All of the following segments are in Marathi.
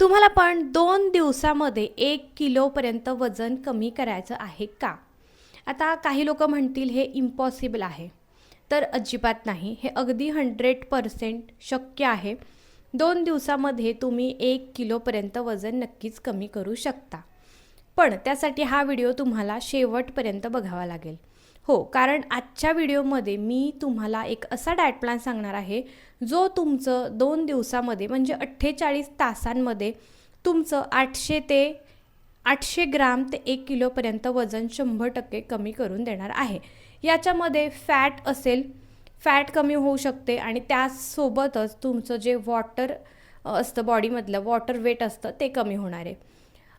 तुम्हाला पण दोन दिवसामध्ये एक किलोपर्यंत वजन कमी करायचं आहे का? आता काही लोक म्हणतील हे इम्पॉसिबल आहे. तर अजिबात नाही. हे अगदी हंड्रेड पर्सेंट शक्य आहे. दोन दिवसामध्ये तुम्ही एक किलोपर्यंत वजन नक्कीच कमी करू शकता. पण त्यासाठी हा व्हिडिओ तुम्हाला शेवटपर्यंत बघावा लागेल. हो कारण आजच्या व्हिडिओमध्ये मी तुम्हाला एक असा डायट प्लॅन सांगणार आहे जो तुमचं दोन दिवसामध्ये म्हणजे अठ्ठेचाळीस तासांमध्ये तुमचं आठशे ते आठशे ग्राम ते एक किलोपर्यंत वजन शंभर टक्के कमी करून देणार आहे. याच्यामध्ये फॅट असेल फॅट कमी होऊ शकते आणि त्यासोबतच तुमचं जे वॉटर असतं बॉडीमधलं वॉटर वेट असतं ते कमी होणार आहे.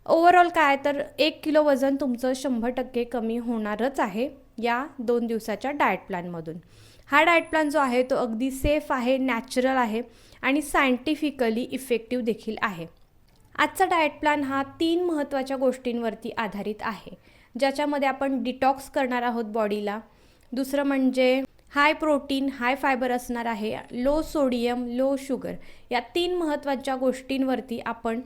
ओव्हरऑल काय तर एक किलो वजन तुमचं शंभर टक्के कमी होणारच आहे. या दोन दिवसाच्या डाएट प्लॅनमधून हा डाएट प्लॅन जो आहे तो अगदी सेफ आहे नॅचरल आहे आणि सायंटिफिकली इफेक्टिव्ह देखील आहे. आजचा डाएट प्लॅन हा तीन महत्त्वाच्या गोष्टींवरती आधारित आहे. ज्याच्यामध्ये आपण डिटॉक्स करणार आहोत बॉडीला दुसरं म्हणजे हाय प्रोटीन हाय फायबर असणार आहे लो सोडियम लो शुगर या तीन महत्त्वाच्या गोष्टींवरती आपण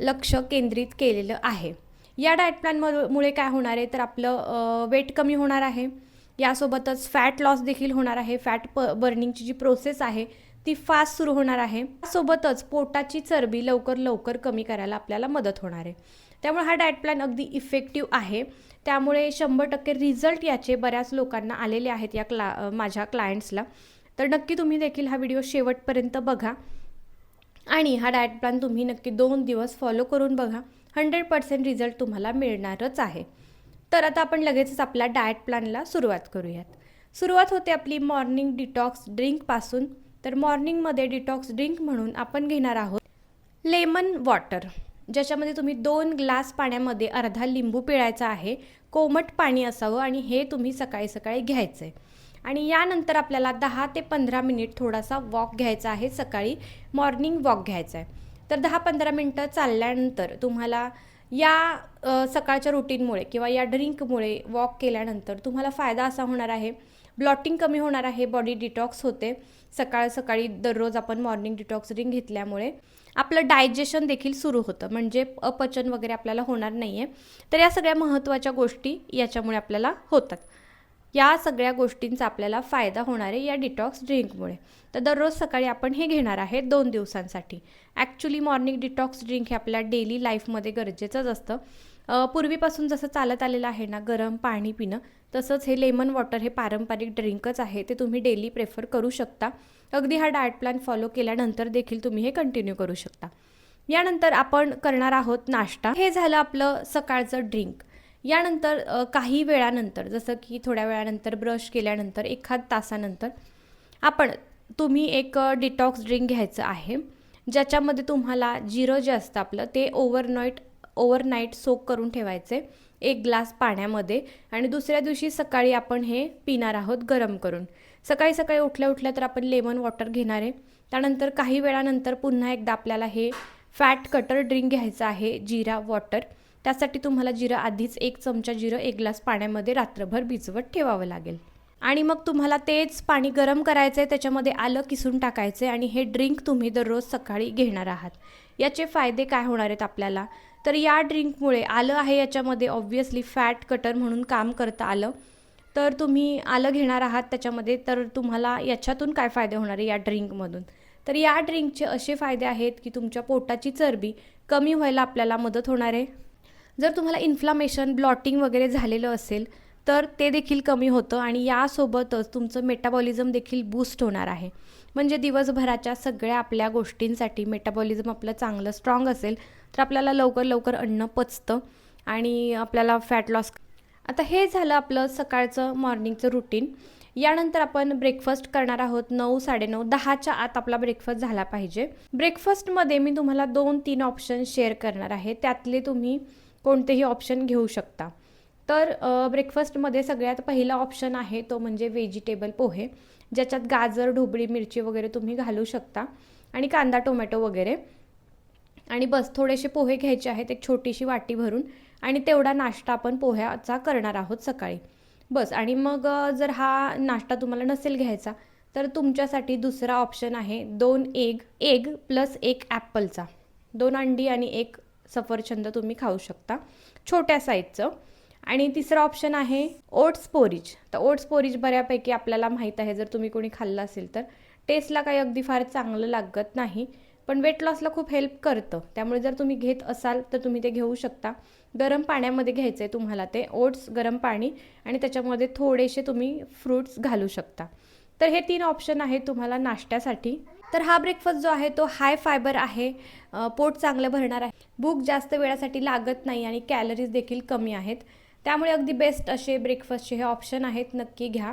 लक्ष केंद्रित केलेलं आहे. या डाएट प्लॅनमुळे काय होणार आहे? तर आपलं वेट कमी होणार आहे. यासोबतच फॅट लॉस देखील होणार आहे. फॅट प बर्निंगची जी प्रोसेस आहे ती फास्ट सुरू होणार आहे. सोबतच पोटाची चरबी लवकर लवकर कमी करायला आपल्याला मदत होणार आहे. त्यामुळे हा डाएट प्लॅन अगदी इफेक्टिव्ह आहे. त्यामुळे शंभर टक्के रिझल्ट याचे बऱ्याच लोकांना आलेले आहेत या क्ला माझ्या क्लायंट्सला तर नक्की तुम्ही देखील हा व्हिडिओ शेवटपर्यंत बघा. आणि हा डाएट प्लॅन तुम्ही नक्की दोन दिवस फॉलो करून बघा. हंड्रेड पर्सेंट रिझल्ट तुम्हाला मिळणारच आहे. तर आता आपण लगेचच आपल्या डाएट प्लॅनला सुरुवात करूयात. सुरुवात होते आपली मॉर्निंग डिटॉक्स ड्रिंकपासून तर मॉर्निंगमध्ये डिटॉक्स ड्रिंक म्हणून आपण घेणार आहोत लेमन वॉटर ज्याच्यामध्ये तुम्ही दोन ग्लास पाण्यामध्ये अर्धा लिंबू पिळायचा आहे कोमट पाणी असावं आणि हे तुम्ही सकाळी सकाळी घ्यायचं आहे आणि यानंतर आपल्याला दहा ते पंधरा मिनिट थोडासा वॉक घ्यायचा आहे सकाळी मॉर्निंग वॉक घ्यायचा आहे तर दहा पंधरा मिनटं चालल्यानंतर तुम्हाला या सकाळच्या रुटीनमुळे किंवा या ड्रिंकमुळे वॉक केल्यानंतर तुम्हाला फायदा असा होणार आहे. ब्लॉटिंग कमी होणार आहे बॉडी डिटॉक्स होते. सकाळ सकाळी दररोज आपण मॉर्निंग डिटॉक्स ड्रिंक घेतल्यामुळे आपलं डायजेशन देखील सुरू होतं. म्हणजे अपचन वगैरे आपल्याला होणार नाही आहे तर या सगळ्या महत्त्वाच्या गोष्टी याच्यामुळे आपल्याला होतात. या सगळ्या गोष्टींचा आपल्याला फायदा होणार आहे या डिटॉक्स ड्रिंकमुळे तर दररोज सकाळी आपण हे घेणार आहे दोन दिवसांसाठी. ॲक्च्युली मॉर्निंग डिटॉक्स ड्रिंक हे आपल्या डेली लाईफमध्ये गरजेचंच असतं. पूर्वीपासून जसं चालत आलेलं आहे ना गरम पाणी पिणं तसंच हे लेमन वॉटर हे पारंपरिक ड्रिंकच आहे ते तुम्ही डेली प्रेफर करू शकता. अगदी हा डाएट प्लॅन फॉलो केल्यानंतर देखील तुम्ही हे कंटिन्यू करू शकता. यानंतर आपण करणार आहोत नाश्ता. हे झालं आपलं सकाळचं ड्रिंक यानंतर काही वेळानंतर जसं की थोड्या वेळानंतर ब्रश केल्यानंतर एखाद तासानंतर आपण तुम्ही एक डिटॉक्स ड्रिंक घ्यायचं आहे ज्याच्यामध्ये तुम्हाला जिरं जे असतं आपलं ते ओव्हरनाईट ओव्हरनाईट सोक करून ठेवायचे एक ग्लास पाण्यामध्ये आणि दुसऱ्या दिवशी सकाळी आपण हे पिणार आहोत गरम करून. सकाळी सकाळी उठल्या उठल्या तर आपण लेमन वॉटर घेणार आहे. त्यानंतर काही वेळानंतर पुन्हा एकदा आपल्याला हे फॅट कटर ड्रिंक घ्यायचं आहे जिरा वॉटर त्यासाठी तुम्हाला जिरं आधीच एक चमचा जिरं एक ग्लास पाण्यामध्ये रात्रभर भिजवत ठेवावं लागेल. आणि मग तुम्हाला तेच पाणी गरम करायचं आहे त्याच्यामध्ये आलं किसून टाकायचं आहे आणि हे ड्रिंक तुम्ही दररोज सकाळी घेणार आहात. याचे फायदे काय होणार आहेत आपल्याला? तर या ड्रिंकमुळे आलं आहे याच्यामध्ये ऑब्व्हियसली फॅट कटर म्हणून काम करतं आलं. तर तुम्ही आलं घेणार आहात त्याच्यामध्ये तर तुम्हाला याच्यातून काय फायदे होणार आहे या ड्रिंकमधून? तर या ड्रिंकचे असे फायदे आहेत की तुमच्या पोटाची चरबी कमी व्हायला आपल्याला मदत होणार आहे. जर तुम्हाला इन्फ्लामेशन ब्लॉटिंग वगैरे झालेलं असेल तर ते देखील कमी होतं आणि यासोबतच तुमचं मेटाबॉलिझम देखील बूस्ट होणार आहे. म्हणजे दिवसभराच्या सगळ्या आपल्या गोष्टींसाठी मेटाबॉलिझम आपलं चांगलं स्ट्रॉंग असेल तर आपल्याला लवकर लवकर अन्न पचतं आणि आपल्याला फॅट लॉस आता हे झालं आपलं सकाळचं मॉर्निंगचं रुटीन यानंतर आपण ब्रेकफास्ट करणार आहोत नऊ साडेनऊ दहाच्या आत आपला ब्रेकफास्ट झाला पाहिजे. ब्रेकफास्टमध्ये मी तुम्हाला दोन तीन ऑप्शन शेअर करणार आहे. त्यातले तुम्ही कोणतेही ऑप्शन घेऊ शकता. तर ब्रेकफास्टमध्ये सगळ्यात पहिला ऑप्शन आहे तो म्हणजे व्हेजिटेबल पोहे. ज्याच्यात गाजर ढोबळी मिरची वगैरे तुम्ही घालू शकता. आणि कांदा टोमॅटो वगैरे. आणि बस थोडेसे पोहे घ्यायचे आहेत एक छोटीशी वाटी भरून. आणि तेवढा नाश्ता आपण पोह्याचा करणार आहोत सकाळी. बस आणि मग जर हा नाश्ता तुम्हाला नसेल घ्यायचा तर तुमच्यासाठी दुसरा ऑप्शन आहे दोन एग एग प्लस एक ॲपलचा दोन अंडी आणि एक सफरचंद तुम्ही खाऊ शकता. छोट्या साईजचं. आणि तिसरा ऑप्शन आहे ओट्स पोरीज. तर ओट्स पोरीज बऱ्यापैकी आपल्याला माहीत आहे जर तुम्ही कोणी खाल्लं असेल तर. टेस्टला काही अगदी फार चांगलं लागत नाही पण वेट लॉसला खूप हेल्प करतं. त्यामुळे जर तुम्ही घेत असाल तर तुम्ही ते घेऊ शकता. गरम पाण्यामध्ये घ्यायचं आहे तुम्हाला ते ओट्स गरम पाणी. आणि त्याच्यामध्ये थोडेसे तुम्ही फ्रूट्स घालू शकता. तर हे तीन ऑप्शन आहेत तुम्हाला नाश्त्यासाठी. तर हा ब्रेकफास्ट जो आहे तो हाय फायबर आहे. पोट चांगलं भरणार आहे. भूक जास्त वेळासाठी लागत नाही आणि कॅलरीज देखील कमी आहेत. त्यामुळे अगदी बेस्ट असे ब्रेकफास्टचे हे ऑप्शन आहेत नक्की घ्या.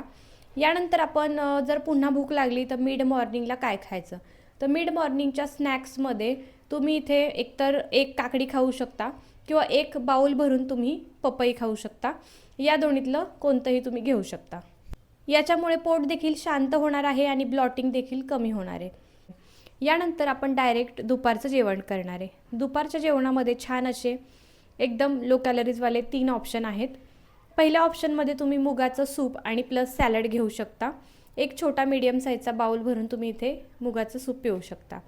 यानंतर आपण जर पुन्हा भूक लागली तर मिड मॉर्निंगला काय खायचं? तर मिड मॉर्निंगच्या स्नॅक्समध्ये तुम्ही इथे एकतर एक काकडी खाऊ शकता किंवा एक बाउल भरून तुम्ही पपई खाऊ शकता. या दोन्हीतलं कोणतंही तुम्ही घेऊ शकता. याच्यामुळे पोट देखील शांत होणार आहे आणि ब्लॉटिंग देखील कमी होणार आहे. यानंतर आपण डायरेक्ट दुपारचं जेवण करणार आहे. दुपारच्या जेवणामध्ये छान असे एकदम लो कॅलरीजवाले तीन ऑप्शन आहेत. पहिल्या ऑप्शनमध्ये तुम्ही मुगाचं सूप आणि प्लस सॅलड घेऊ शकता. एक छोटा मीडियम साईजचा बाऊल भरून तुम्ही इथे मुगाचं सूप पिऊ शकता.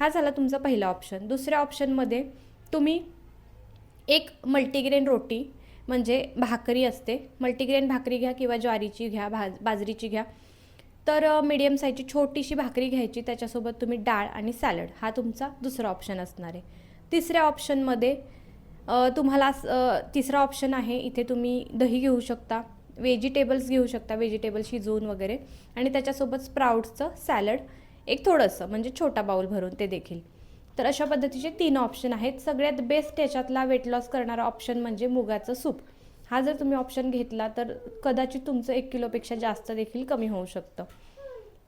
हा झाला तुमचा पहिला ऑप्शन दुसऱ्या ऑप्शनमध्ये तुम्ही एक मल्टीग्रेन रोटी म्हणजे भाकरी असते. मल्टीग्रेन भाकरी घ्या किंवा ज्वारीची घ्या भाज बाजरीची घ्या. तर मीडियम साईजची छोटीशी भाकरी घ्यायची त्याच्यासोबत तुम्ही डाळ आणि सॅलड हा तुमचा दुसरा ऑप्शन असणार आहे. तिसऱ्या ऑप्शनमध्ये तुम्हाला तिसरा ऑप्शन आहे इथे तुम्ही दही घेऊ शकता व्हेजिटेबल्स घेऊ शकता व्हेजिटेबल्स शिजवून वगैरे. आणि त्याच्यासोबत स्प्राउट्सचं सॅलड एक थोडंसं म्हणजे छोटा बाऊल भरून ते देखील. तर अशा पद्धतीचे तीन ऑप्शन आहेत. सगळ्यात बेस्ट याच्यातला वेट लॉस करणारा ऑप्शन म्हणजे मुगाचं सूप. हा जर तुम्ही ऑप्शन घेतला तर कदाचित तुमचं एक किलोपेक्षा जास्त देखील कमी होऊ शकतं.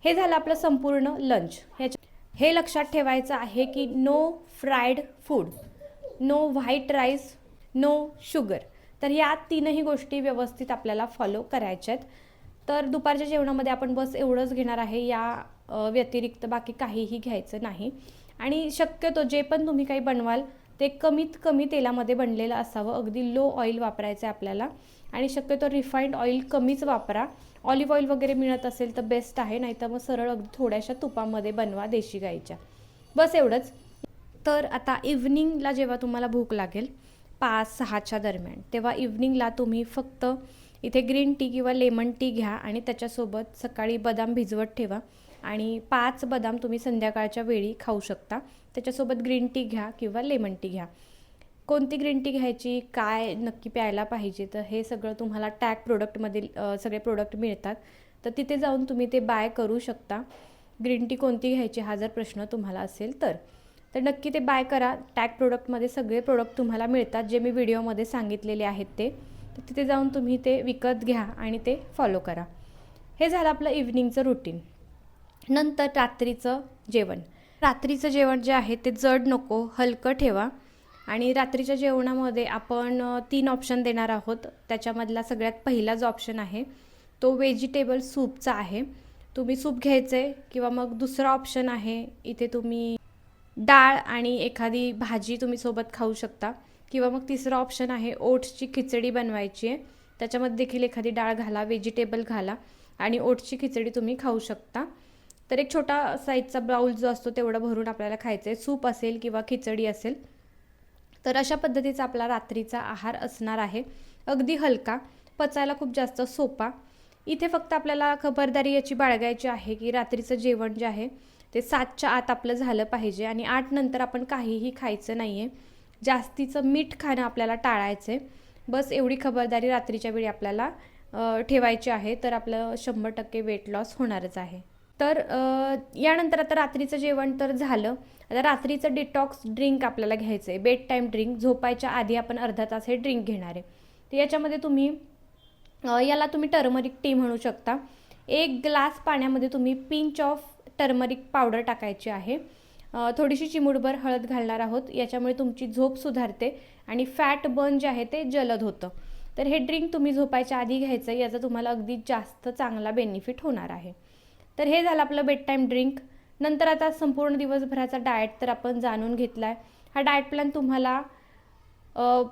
हे झालं आपलं संपूर्ण लंच ह्याच्या हे लक्षात ठेवायचं आहे की no fried food no white rice no sugar तर या तीनही गोष्टी व्यवस्थित आपल्याला फॉलो करायच्या आहेत. तर दुपारच्या जेवणामध्ये आपण बस एवढंच घेणार आहे. या व्यतिरिक्त बाकी काहीही घ्यायचं नाही. आणि शक्यतो जे पण तुम्ही काही बनवाल ते कमीत कमी तेलामध्ये बनलेलं असावं. अगदी लो ऑइल वापरायचं आहे आपल्याला. आणि शक्यतो रिफाईंड ऑइल कमीच वापरा. ऑलिव्ह ऑइल वगैरे मिळत असेल तर बेस्ट आहे नाहीतर मग सरळ अगदी थोड्याशा तुपामध्ये बनवा देशी गाईच्या. बस एवढंच. तर आता इव्हनिंगला जेव्हा तुम्हाला भूक लागेल पाच सहाच्या दरम्यान तेव्हा इव्हनिंगला तुम्ही फक्त इथे ग्रीन टी किंवा लेमन टी घ्या आणि त्याच्यासोबत सकाळी बदाम भिजवत ठेवा. आणि पाच बदाम तुम्ही संध्याकाळच्या वेळी खाऊ शकता. त्याच्यासोबत ग्रीन टी घ्या किंवा लेमन टी घ्या. कोणती ग्रीन टी घ्यायची काय नक्की प्यायला पाहिजे तर हे सगळं तुम्हाला टॅग प्रोडक्टमधील सगळे प्रोडक्ट मिळतात. तर तिथे जाऊन तुम्ही ते बाय करू शकता. ग्रीन टी कोणती घ्यायची हा जर प्रश्न तुम्हाला असेल तर. तर नक्की ते बाय करा. टॅग प्रोडक्टमध्ये सगळे प्रोडक्ट तुम्हाला मिळतात जे मी व्हिडिओमध्ये सांगितलेले आहेत ते. तर तिथे जाऊन तुम्ही ते विकत घ्या आणि ते फॉलो करा. हे झालं आपलं इव्हनिंगचं रुटीन. नंतर रात्रीचं जेवण. रात्रीचं जेवण जे आहे ते जड नको हलकं ठेवा. आणि रात्रीच्या जेवणामध्ये आपण तीन ऑप्शन देणार आहोत. त्याच्यामधला सगळ्यात पहिला जो ऑप्शन आहे. तो व्हेजिटेबल सूपचा आहे. तुम्ही सूप घ्यायचं आहे किंवा मग दुसरा ऑप्शन आहे इथे तुम्ही डाळ आणि एखादी भाजी तुम्ही सोबत खाऊ शकता. किंवा मग तिसरा ऑप्शन आहे ओट्सची खिचडी बनवायची आहे. त्याच्यामध्ये देखील एखादी डाळ घाला व्हेजिटेबल घाला आणि ओट्सची खिचडी तुम्ही खाऊ शकता. तर एक छोटा साईजचा बाऊल जो असतो तेवढा भरून आपल्याला खायचं आहे सूप असेल किंवा खिचडी असेल. तर अशा पद्धतीचा आपला रात्रीचा आहार असणार आहे. अगदी हलका पचायला खूप जास्त सोपा. इथे फक्त आपल्याला खबरदारी याची बाळगायची आहे की रात्रीचं जेवण जे आहे ते सातच्या आत आपलं झालं पाहिजे आणि आठ नंतर आपण काहीही खायचं नाही आहे जास्तीचं मीठ खाणं आपल्याला टाळायचं आहे बस एवढी खबरदारी रात्रीच्या वेळी आपल्याला ठेवायची आहे. तर आपलं शंभर टक्के वेट लॉस होणारच आहे. तर यानंतर आता रात्रीचं जेवण तर झालं. आता रात्रीचं डिटॉक्स ड्रिंक आपल्याला घ्यायचं आहे बेड टाईम ड्रिंक झोपायच्या आधी आपण अर्धा तास हे ड्रिंक घेणार आहे. तर याच्यामध्ये तुम्ही याला तुम्ही टर्मरिक टी म्हणू शकता. एक ग्लास पाण्यामध्ये तुम्ही पिंच ऑफ टर्मरिक पावडर टाकायची आहे. थोडीशी चिमुडभर हळद घालणार आहोत. याच्यामुळे तुमची झोप सुधारते आणि फॅट बर्न जे आहे ते जलद होतं. तर हे ड्रिंक तुम्ही झोपायच्या आधी घ्यायचं. याचा तुम्हाला अगदी जास्त चांगला बेनिफिट होणार आहे. तर हे झालं आपलं बेड टाईम ड्रिंक नंतर आता संपूर्ण दिवसभराचा डाएट तर आपण जाणून घेतला आहे हा डाएट प्लॅन तुम्हाला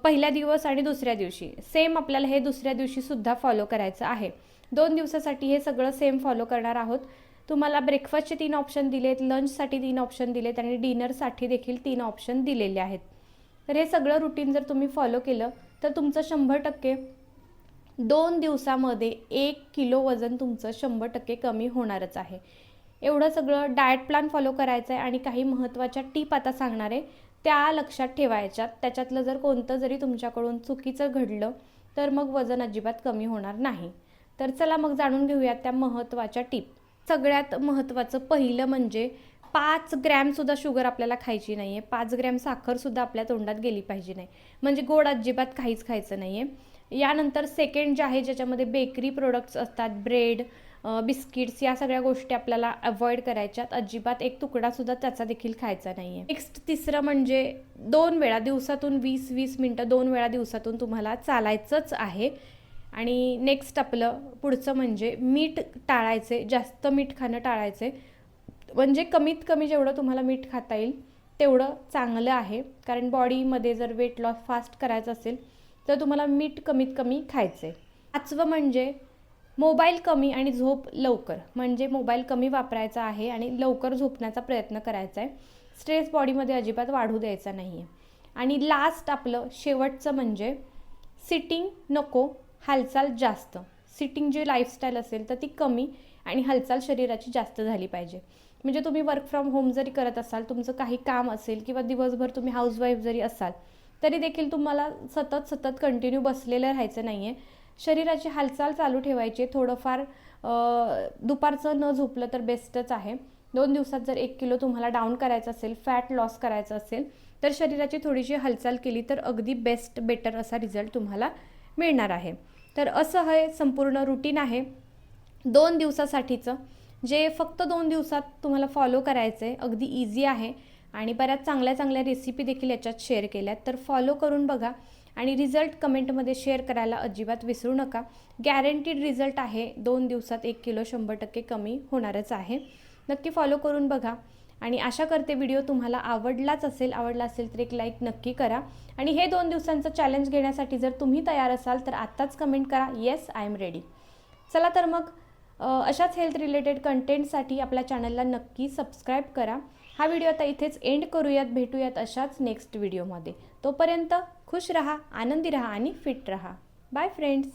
पहिल्या दिवस आणि दुसऱ्या दिवशी. सेम आपल्याला हे दुसऱ्या दिवशीसुद्धा फॉलो करायचं आहे. दोन दिवसासाठी हे सगळं सेम फॉलो करणार आहोत. तुम्हाला ब्रेकफास्टचे तीन ऑप्शन दिलेत लंचसाठी तीन ऑप्शन दिलेत आणि डिनरसाठी देखील तीन ऑप्शन दिलेले आहेत. तर हे सगळं रुटीन जर तुम्ही फॉलो केलं तर तुमचं शंभर टक्के दोन दिवसामध्ये एक किलो वजन तुमचं शंभर टक्के कमी होणारच आहे. एवढं सगळं डाएट प्लॅन फॉलो करायचं आहे आणि काही महत्त्वाच्या टीप आता सांगणार आहे. त्या लक्षात ठेवायच्यात त्याच्यातलं जर कोणतं जरी तुमच्याकडून चुकीचं घडलं तर मग वजन अजिबात कमी होणार नाही. तर चला मग जाणून घेऊयात त्या महत्त्वाच्या टीप सगळ्यात महत्त्वाचं पहिलं म्हणजे पाच ग्रॅमसुद्धा शुगर आपल्याला खायची नाही आहे पाच ग्रॅम साखरसुद्धा आपल्या तोंडात गेली पाहिजे नाही. म्हणजे गोड अजिबात काहीच खायचं नाही आहे यानंतर सेकंड जे आहे ज्याच्यामध्ये बेकरी प्रोडक्ट्स असतात ब्रेड बिस्किट्स या सगळ्या गोष्टी आपल्याला अवॉइड करायच्यात. अजिबात एक तुकडासुद्धा त्याचा देखील खायचा नाही आहे नेक्स्ट तिसरं म्हणजे दोन वेळा दिवसातून वीस वीस मिनटं दोन वेळा दिवसातून तुम्हाला चालायचंच आहे. आणि नेक्स्ट आपलं पुढचं म्हणजे मीठ टाळायचे जास्त मीठ खाणं टाळायचे. म्हणजे कमीत कमी जेवढं तुम्हाला मीठ खाता येईल तेवढं चांगलं आहे. कारण बॉडीमध्ये जर वेट लॉस फास्ट करायचं असेल तर तुम्हाला मीठ कमीत कमी खायचं आहे पाचवं म्हणजे मोबाईल कमी आणि झोप लवकर. म्हणजे मोबाईल कमी वापरायचा आहे आणि लवकर झोपण्याचा प्रयत्न करायचा आहे स्ट्रेस बॉडीमध्ये अजिबात वाढू द्यायचा नाही आहे आणि लास्ट आपलं शेवटचं म्हणजे सिटिंग नको हालचाल जास्त. सिटिंग जी लाईफस्टाईल असेल तर ती कमी आणि हालचाल शरीराची जास्त झाली पाहिजे. म्हणजे तुम्ही वर्क फ्रॉम होम जरी करत असाल तुमचं काही काम असेल किंवा दिवसभर तुम्ही हाऊसवाईफ जरी असाल तरी देखील तुम्हाला सतत सतत कंटिन्यू बसलेलं राहायचं नाही आहे शरीराची हालचाल चालू ठेवायची थोडंफार दुपारचं न झोपलं तर बेस्टच आहे. दोन दिवसात जर एक किलो तुम्हाला डाऊन करायचं असेल फॅट लॉस करायचं असेल तर शरीराची थोडीशी हालचाल केली तर अगदी बेस्ट बेटर असा रिझल्ट तुम्हाला मिळणार आहे. तर असं हे संपूर्ण रुटीन आहे. दोन दिवसासाठीचं. जे फक्त दोन दिवसात तुम्हाला फॉलो करायचं आहे अगदी इझी आहे. आणि बऱ्याच चांगल्या चांगल्या रेसिपी देखील याच्यात शेअर केल्यात. तर फॉलो करून बघा आणि रिझल्ट कमेंटमध्ये शेअर करायला अजिबात विसरू नका. गॅरंटीड रिझल्ट आहे. दोन दिवसात एक किलो शंभर टक्के कमी होणारच आहे. नक्की फॉलो करून बघा. आणि आशा करते व्हिडिओ तुम्हाला आवडलाच असेल. आवडला असेल तर एक लाईक नक्की करा. आणि हे दोन दिवसांचं चॅलेंज घेण्यासाठी जर तुम्ही तयार असाल तर आत्ताच कमेंट करा. येस आय एम रेडी चला तर मग अशाच हेल्थ रिलेटेड कंटेंटसाठी आपल्या चॅनलला नक्की सबस्क्राईब करा. हा व्हिडिओ आता इथेच एंड करूयात भेटूयात अशाच नेक्स्ट व्हिडिओमध्ये तोपर्यंत खुश रहा आनंदी रहा आणि फिट रहा. Bye friends